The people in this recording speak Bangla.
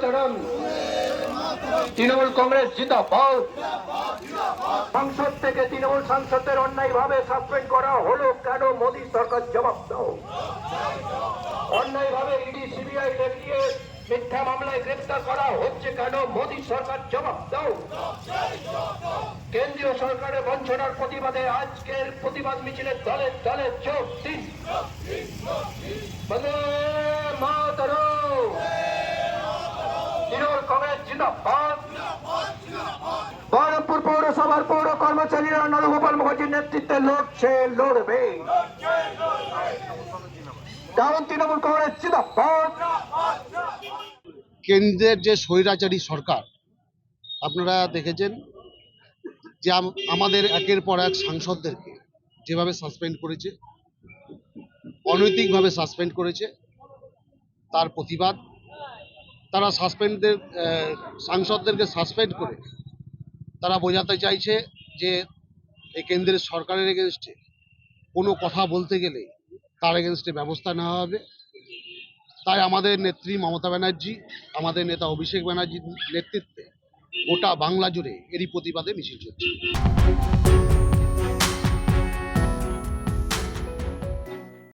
মাতরম তৃণমূল কংগ্রেস জিতা জিন্দাবাদ। সংসদ থেকে তৃণমূল সাংসদদের অন্যায়ভাবে সাসপেন্ড করা হলো কেন? মোদী সরকার জবাব দাও। অন্যায়ভাবে ইডি, সিবিআই দেখিয়ে মিথ্যা মামলায় গ্রেপ্তার করা হচ্ছে কেন? মোদী সরকার জবাব দাও। কেন্দ্রীয় সরকারের বঞ্চনার প্রতিবাদে আজকের প্রতিবাদ মিছিলে দলে দলে যোগ দিন বন্দে মাতরম তৃণমূল কংগ্রেস জিন্দাবাদ বহরমপুর পৌরসভার পৌর কর্মচারীরা নরগোপাল মুখার্জির নেতৃত্বে লড়ছে, লড়বে। কারণ তৃণমূল কংগ্রেস কেন্দ্রের যে স্বৈরাচারী সরকার, আপনারা দেখেছেন যে আমাদের একের পর এক সাংসদদেরকে যেভাবে সাসপেন্ড করেছে, অনৈতিকভাবে সাসপেন্ড করেছে, তার প্রতিবাদ তারা সাসপেন্ডদের সাংসদদেরকে সাসপেন্ড করে তারা বোঝাতে চাইছে যে এই কেন্দ্রের সরকারের এগেনস্টে কোনো কথা বলতে গেলে তার এগেনস্টে ব্যবস্থা নেওয়া হবে। তাই আমাদের নেত্রী মমতা ব্যানার্জি, আমাদের নেতা অভিষেক ব্যানার্জির নেতৃত্বে গোটা বাংলা জুড়ে এরই প্রতিবাদে মিছিল চলছে।